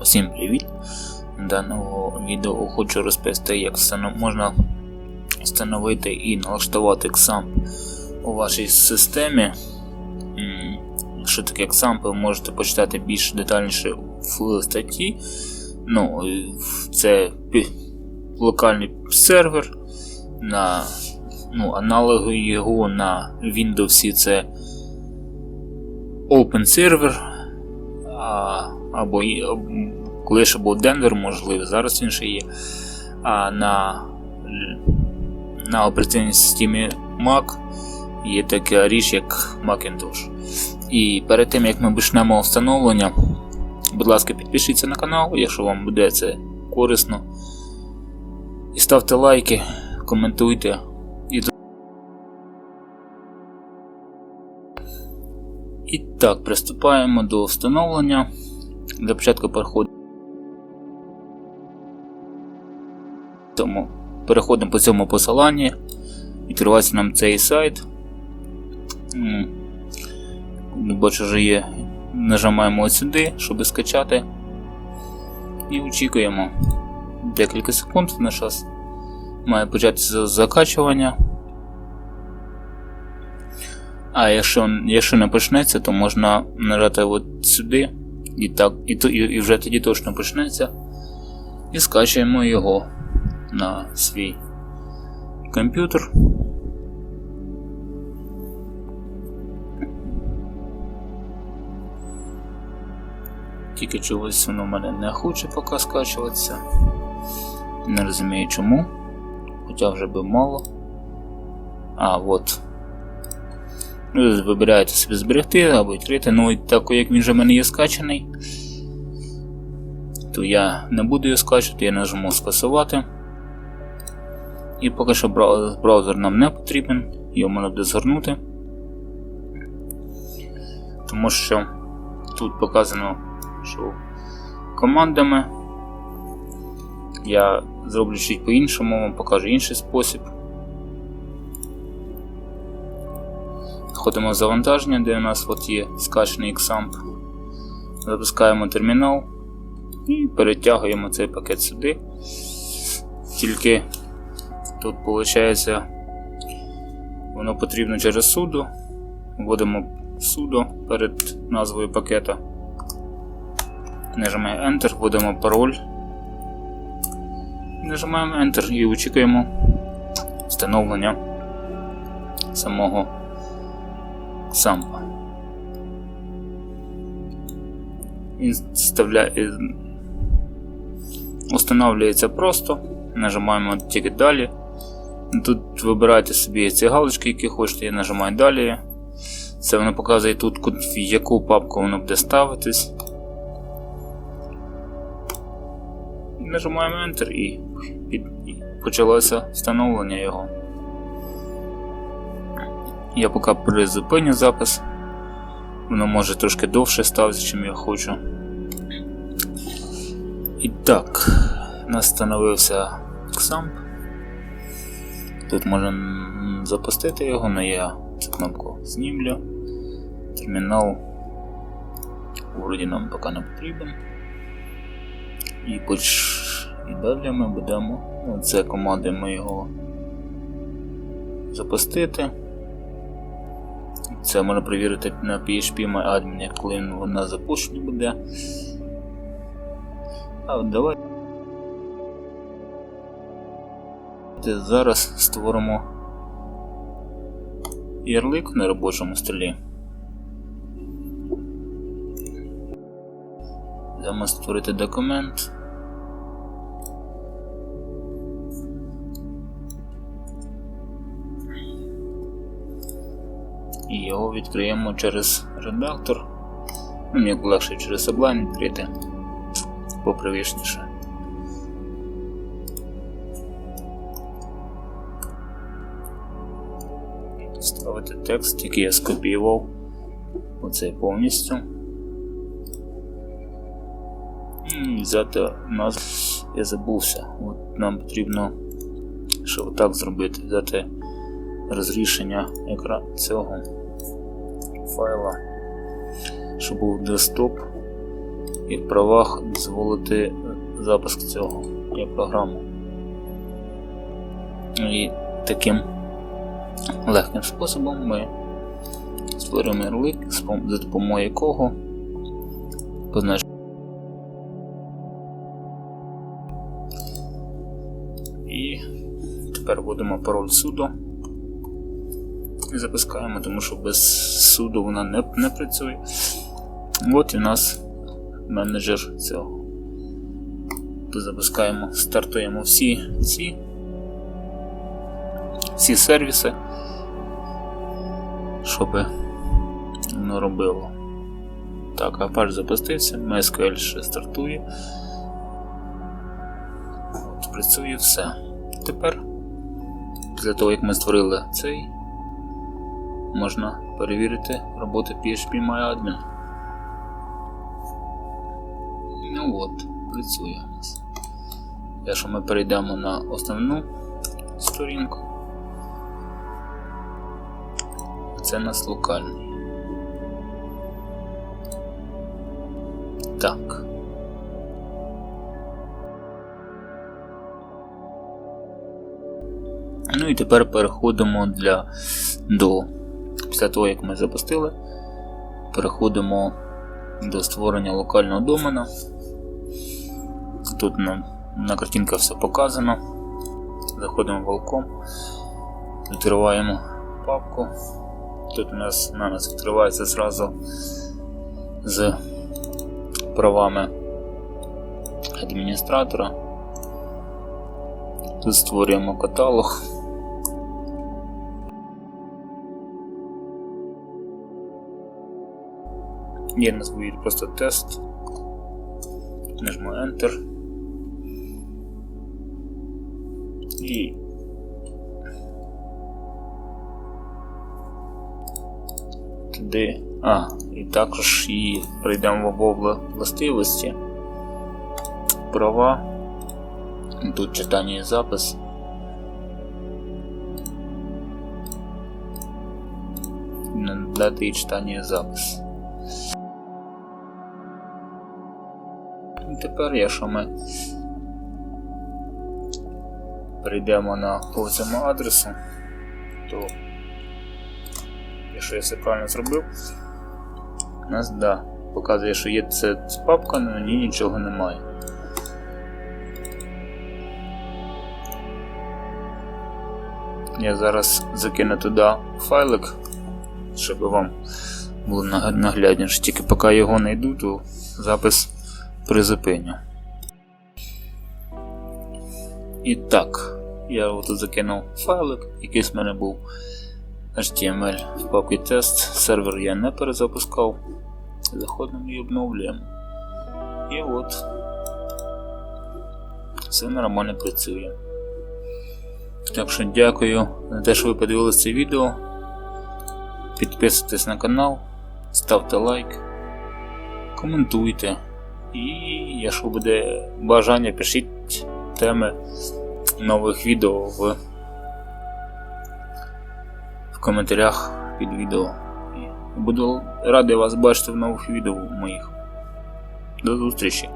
Усім привіт! Даного відео хочу розповісти, як можна встановити і налаштувати XAMPP у вашій системі. Що таке XAMPP, ви можете почитати більш детальніше в статті. Ну, це локальний сервер на ну, аналоги його на Windows це Open Server або коли ще був Denver, можливо, зараз він ще є. А на, на операційній системі Mac є така річ, як Macintosh. І перед тим як ми почнемо встановлення, будь ласка, підпишіться на канал, якщо вам буде це корисно. І ставте лайки, коментуйте. Так, приступаємо до встановлення. Для початку переходимо. Переходимо по цьому посиланні. Відкривається нам цей сайт. Бачу, вже є. Нажимаємо ось сюди, щоб скачати. І очікуємо декілька секунд. На час має початися закачування. А якщо, якщо не почнеться, то можна нажати от сюди. І так, і, то- і, і вже тоді точно почнеться. І скачуємо його на свій комп'ютер. Тільки чогось воно в мене не хоче поки скачуватися. Не розумію чому. Хоча вже би мало. А, от. Вибираєте собі зберегти або відкрити. Ну, і так як він вже в мене є скачаний, то я не буду його скачувати, я нажму скасувати. І поки що браузер нам не потрібен, його можна буде. Тому що тут показано, що командами я зроблю чуть по-іншому, вам покажу інший спосіб. Входимо в завантаження, де у нас от є скачаний XAMPP. Запускаємо термінал і перетягуємо цей пакет сюди. Тільки тут виходить воно потрібно через суdo. Вводимо sudo перед назвою пакета. Нажимаємо Enter, вводимо пароль. Нажимаємо Enter і очікуємо встановлення самого Вставляє, Устанавливається просто, нажимаємо тільки далі. Тут вибираєте собі ці галочки, які хочете, я нажимаю далі. Це воно показує тут, в яку папку воно буде ставитись. Нажимаємо Enter і, під- і почалося встановлення його. Я поки призупиню запис. Воно може трошки довше ставитися, чим я хочу. І так, у нас встановився XAMPP. Тут можна запустити його, але я цю кнопку знімлю. Термінал вроді нам поки не потрібен. І, поч... і далі ми будемо. Ну, це командуємо його запустити. Це можна перевірити на PHP MyAdmin, коли він- вона запущена буде. А от давайте зараз створимо ярлик на робочому столі. Дамо створити документ. І його відкриємо через редактор. Ну, мені легше через Sublime відкрити попривішніше. Ставити текст, який я скопіював. Оцей повністю. І взяти назву. Я забувся. От нам потрібно, щоб отак зробити, взяти розрішення екра цього файла, щоб був десктоп і в правах дозволити запуск цього як програму. І таким легким способом ми створюємо ярлик, за допомогою якого позначимо. І тепер вводимо пароль суду і запускаємо, тому що без суду вона не, не працює. От і в нас менеджер цього. Тут запускаємо, стартуємо всі ці всі сервіси, щоб воно робило. Так, Apache запустився, MySQL ще стартує. От, працює все. Тепер, після того, як ми створили цей, можна перевірити роботу PHP MyAdmin. Ну от, працює у нас. Якщо ми перейдемо на основну сторінку, це у нас локальний. Так. Ну і тепер переходимо для до після того, як ми запустили, переходимо до створення локального домена. Тут нам на картинках все показано. Заходимо в волком, відкриваємо папку. Тут у нас на нас відкривається зразу з правами адміністратора. Тут створюємо каталог. Є нас буде просто тест. Нажму Enter. І туди. А, і також і прийдемо в обла властивості. Права. Тут читання і запис. Дати і читання і запис. Тепер, якщо ми прийдемо на по цьому адресу, то якщо я все правильно зробив, у нас да, показує, що є це папка, але на ній нічого немає. Я зараз закину туди файлик, щоб вам було наглядніше. Тільки поки його не йду, то запис призупиню. І так, я отут закинув файлик, якийсь в мене був HTML в папці тест, сервер я не перезапускав. Заходимо і обновлюємо. І от все нормально працює. Так що дякую за те, що ви подивилися це відео. Підписуйтесь на канал, ставте лайк, коментуйте. І якщо буде бажання, пишіть теми нових відео в, в коментарях під відео. Буду радий вас бачити в нових відео моїх. До зустрічі!